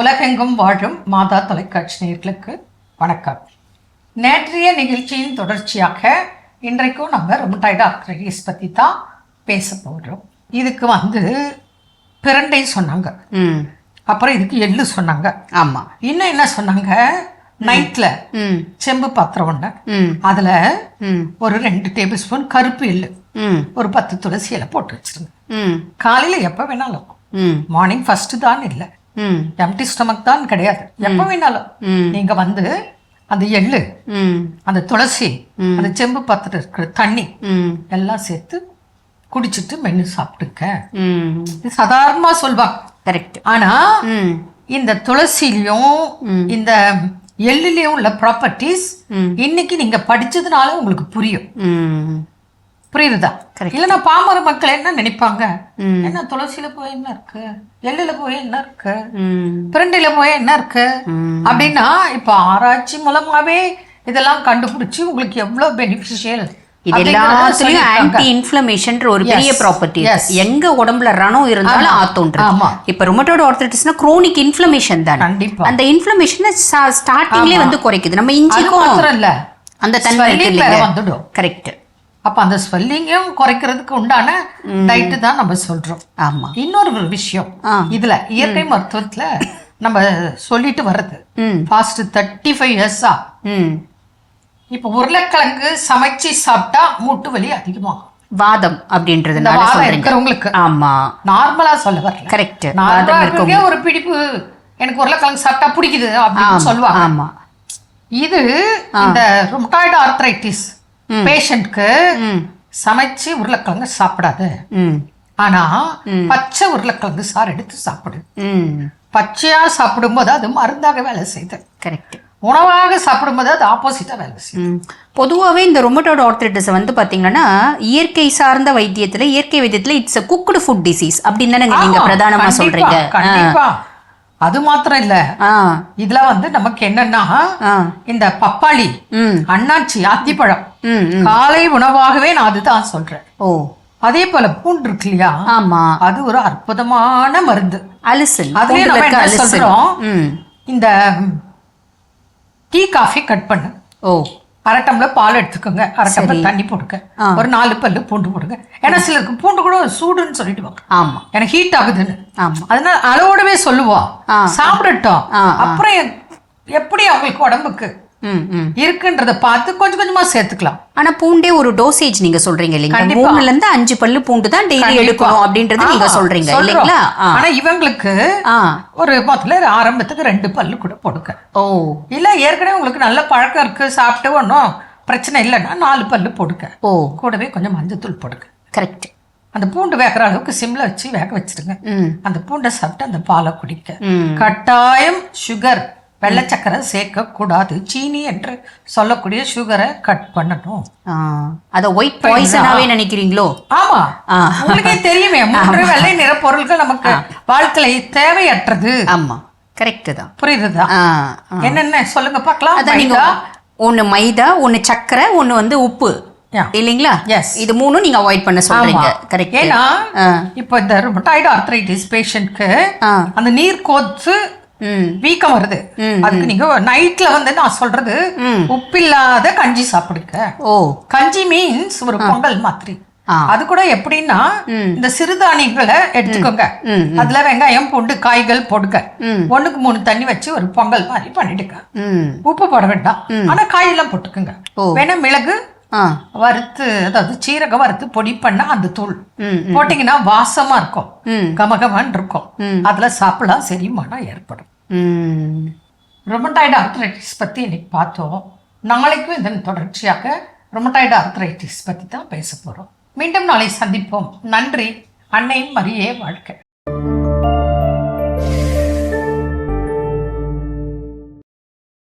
உலகெங்கும் வாழும் மாதா தொலைக்காட்சி நேயர்களுக்கு வணக்கம். நேற்றைய நிகழ்ச்சியின் தொடர்ச்சியாக இன்றைக்கும் நம்ம ரொமட்டாய்டு ஆர்த்ரைட்டிஸ் பற்றி தான் பேச போகிறோம் இதுக்கு வந்து பிரண்டை சொன்னாங்க. ம். அப்புறம் இதுக்கு எள்ளு சொன்னாங்க. ஆமாம் இன்னும் என்ன சொன்னாங்க? நைட்டில் ம். செம்பு பாத்திரம் ஒன்று அதில் ம். ஒரு ரெண்டு டேபிள் ஸ்பூன் கருப்பு எள்ளு. ம். ஒரு பத்து துளசி இலை போட்டு வச்சிருங்க ம். காலையில் எப்போ வேணாலும். ம். மார்னிங் ஃபஸ்ட்டு தான் இல்லை. எம்டி ஸ்டமக் தான் கிடையாது. எப்போ வேணாலும். ம். நீங்க வந்து அந்த எள்ளு அந்த துளசி அந்த செம்பு பாத்திரம் இருக்கிற தண்ணி எல்லாம் சேர்த்து குடிச்சிட்டு மென்று சாப்பிட்டுக்க. ம். இது சாதாரணமா சொல்வாங்க கரெக்ட் ஆனா ம். இந்த துளசிலையும் இந்த எள்ளுலயும் உள்ள ப்ராப்பர்ட்டிஸ். இன்னைக்கு நீங்க படிச்சதுனால உங்களுக்கு புரியும். ம் புரியுதா Correct. இல்லைன்னா பாமர மக்கள் என்ன நினைப்பாங்க. என்ன துளசியில போய் என்ன இருக்கு? எள்ளுல போய் என்ன இருக்கு? ம். பிரண்டையில போய் என்ன இருக்கு. அப்படின்னா இப்போ ஆராய்ச்சி மூலமாவே இதெல்லாம் கண்டுபிடிச்சு உங்களுக்கு எவ்வளவு பெனிஃபிஷியல் இது எல்லாத்துலயும் ஆன்டி இன்ஃப்ளமேஷன் ஒரு பெரிய ப்ராப்பர்ட்டி. எங்க உடம்புல ரணம் இருந்தாலும் ஆத்தோன்றது. ஆமா. இப்ப ருமட்டோட ஆர்த்தரைட்டிஸ்னா குரோனிக் இன்ஃப்ளமேஷன் தான். அந்த இன்ஃப்ளமேஷனை ஸ்டார்டிங்லேயே வந்து குறைக்குது. நம்ம இஞ்சிக்கும் அந்த தன்மை கரெக்ட் அப்ப அந்த ஸ்வெல்லிங்கும் குறைக்கிறதுக்கு உண்டான டயட்டு தான் நம்ம சொல்றோம். ஆமா. இன்னொரு விஷயம். இதுல இயற்கை மருத்துவத்துல நம்ம சொல்லிட்டு வர்றது. ம். பாஸ்ட் தேர்ட்டி ஃபைவ் இயர்ஸா ம். இப்போ உருளைக்கிழங்கு சமைச்சு சாப்பிட்டா மூட்டு வலி அதிகமாகும் வாதம் வாரம் சொல்றீங்க. இருக்கிறவங்களுக்கு. ஆமா. நார்மலா சொல்ல வரல. கரெக்ட் வாதம் இருக்கவங்க ஒரு பிடிப்பு. எனக்கு உருளைக்கிழங்கு சாப்பிட்டா பிடிக்குது அப்படின்னு சொல்லுவாங்க. ஆமா. இது இந்த ருமட்டாய்டு ஆர்த்ரைட்டிஸ் பேஷண்ட்க்கு சமைச்சு உருளைக்கிழங்கு சாப்பிடாது. ஆனா பச்சை உருளைக்கிழங்கு சாறு எடுத்து சாப்பிடு. பச்சையா சாப்பிடும்போது அது மருந்தாக வேலை செய்யுது. கரெக்ட் உணவாக சாப்பிடும்போது அது ஆப்போசிட்டா வேலை செய்யுது. ம். பொதுவாகவே இந்த ரொமட்டோட ஆர்த்ரைட்டிஸ் வந்து பார்த்தீங்கன்னா இயற்கை சார்ந்த வைத்தியத்துல இயற்கை வைத்தியத்துல it's a cooked food disease அப்படின்னு தானே நீங்க ஆமா, பிரதானமா கண்டிப்பா, சொல்றீங்க. கண்டிப்பா. அது மாத்திரம் இல்ல ஆ. இதுல வந்து நமக்கு என்னன்னா இந்த பப்பாளி அண்ணாச்சி ஆத்திப்பழம். ம் ம். காலை உணவாகவே நான் அதுதான் சொல்றேன். ஓ. அதே போல பூண்டு இருக்கு இல்லையா? ஆமா. அது ஒரு அற்புதமான மருந்து. அலிசல் அதுலயே நம்ம என்ன சொல்றோம்? ம். இந்த டீ காஃபி கட் பண்ணு. ஓ. அரை டம்ளர் பால் எடுத்துக்கோங்க. அரை டம்ளர் தண்ணி போடுங்க ஒரு நாலு பல்லு பூண்டு போடுங்க. ஏன்னா சிலருக்கு பூண்டு கூட சூடுன்னு சொல்லிடுவாங்க. ஆமா. எனக்கு ஹீட் ஆகுதுன்னு. ஆமா. அதனால அளவோடவே சொல்லுவோம். சாப்பிடட்டும். அப்புறம் எப்படி அவங்களுக்கு உடம்புக்கு? இருக்குன்றத பார்த்து கொஞ்சம் கொஞ்சமா சேர்த்துக்கலாம். ஆனா பூண்டே ஒரு டோசேஜ் நீங்க சொல்றீங்க இல்லைங்க கண்டிப்பா. மூணுல இருந்து அஞ்சு பல்லு பூண்டு தான் டெய்லி எடுக்கணும் அப்படின்றது நீங்க சொல்றீங்க. இல்லைங்களா. ஆனா இவங்களுக்கு ஒரு முதல்ல ஆரம்பத்துக்கு ரெண்டு பல்லு கூட போடுங்க. ஓ. இல்ல ஏற்கனவே உங்களுக்கு நல்ல பழக்கம் இருக்கு சாப்பிட்டு ஒன்றும் பிரச்சனை இல்லைன்னா நாலு பல்லு போடுங்க. ஓ. கூடவே கொஞ்சம் மஞ்சத்தூள் போடுங்க. கரெக்ட் அந்த பூண்டு வேகிற அளவுக்கு சிம்ல வச்சு வேக வச்சிருங்க அந்த பூண்டை சாப்பிட்டு அந்த பாலை குடிக்க கட்டாயம் சுகர் வெள்ளை சக்கரை சேர்க்க கூடாது சீனி என்று சொல்லக்கூடிய சுகரை கட் பண்ணணும். அத ஒயிட் பாய்சனாவே நினைக்கிறீங்களோ? ஆமா. உங்களுக்கே தெரியுமே மூன்று வெள்ளை நிற பொருட்கள் நமக்கு வாழ்க்கையில தேவையற்றது. ஆமா. கரெக்ட் தான். புரியுதுதா. என்னென்ன? சொல்லுங்க பார்க்கலாம். அதான் நீங்க ஒன்னு மைதா ஒன்னு சக்கரை ஒன்னு வந்து உப்பு. இல்லைங்களா? Yes. இது மூணும் நீங்க அவாய்ட் பண்ண சொல்றீங்க. கரெக்ட் ஏன்னா இப்போ இந்த ருமட்டாய்டு ஆர்த்ரைட்டிஸ் பேஷண்ட்க்கு அந்த நீர் கோத்து வீக்கம் வருது. அதுக்கு நீங்க நைட்ல வந்து நான் சொல்றது. உப்பில்லாத கஞ்சி சாப்பிடுங்க. ஓ. கஞ்சி மீன்ஸ் ஒரு பொங்கல் மாதிரி. அது கூட எப்படின்னா இந்த சிறுதானியங்களை எடுத்துக்கோங்க. அதுல வெங்காயம் பூண்டு காய்கள் போடுங்க. ஒண்ணுக்கு மூணு தண்ணி வச்சு ஒரு பொங்கல் மாதிரி பண்ணிடுங்க. உப்பு போட வேண்டாம். ஆனா காயெல்லாம் போட்டுக்கோங்க. வேணா மிளகு வறுத்து அதாவது சீரகம் வறுத்து பொடி பண்ண அந்த தூள் போட்டீங்கன்னா வாசமா இருக்கும். ம். கமகமான்னு இருக்கும். அதுல சாப்பிடலாம் செரிமானம் ஏற்படும். ரொமட்டாய்டு ஆர்த்ரைட்டிஸ் பத்தி இன்னைக்கு பார்த்தோம். நாளைக்கும் இதன் தொடர்ச்சியாக ரொமட்டாய்டு ஆர்த்ரைட்டிஸ் பத்தி தான் பேச போறோம். மீண்டும் நாளை சந்திப்போம். நன்றி. அன்னையின் மரியே வாழ்க்கை.